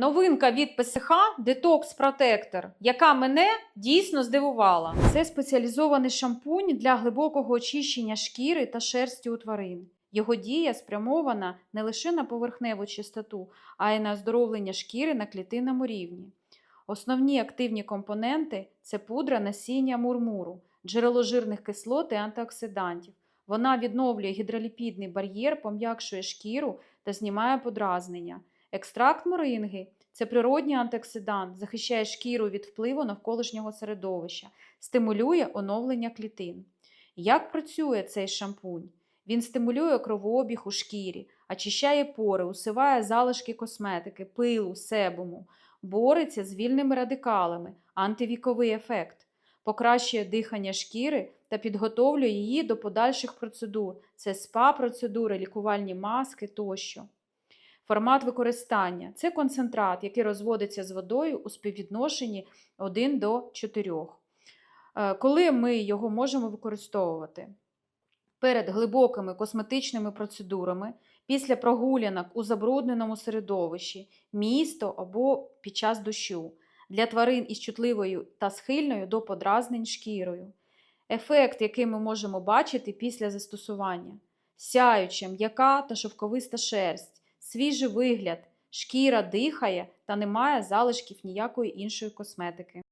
Новинка від ПСХ Detox Protector, яка мене дійсно здивувала. Це спеціалізований шампунь для глибокого очищення шкіри та шерсті у тварин. Його дія спрямована не лише на поверхневу чистоту, а й на оздоровлення шкіри на клітинному рівні. Основні активні компоненти це пудра насіння мурмуру, джерело жирних кислот і антиоксидантів. Вона відновлює гідроліпідний бар'єр, пом'якшує шкіру та знімає подразнення. Екстракт моринги це природній антиоксидант, захищає шкіру від впливу навколишнього середовища, стимулює оновлення клітин. Як працює цей шампунь? Він стимулює кровообіг у шкірі, очищає пори, усиває залишки косметики, пилу, себуму, бореться з вільними радикалами, антивіковий ефект, покращує дихання шкіри та підготовлює її до подальших процедур. Це спа-процедури, лікувальні маски тощо. Формат використання це концентрат, який розводиться з водою у співвідношенні 1 до 4. Е, Коли ми його можемо використовувати? Перед глибокими косметичними процедурами, після прогулянок у забрудненому середовищі, місто або під час дощу, для тварин із чутливою та схильною до подразнень шкірою. Ефект, який ми можемо бачити після застосування: сяюча, м'яка та шовковиста шерсть, свіжий вигляд, шкіра дихає та немає залишків ніякої іншої косметики.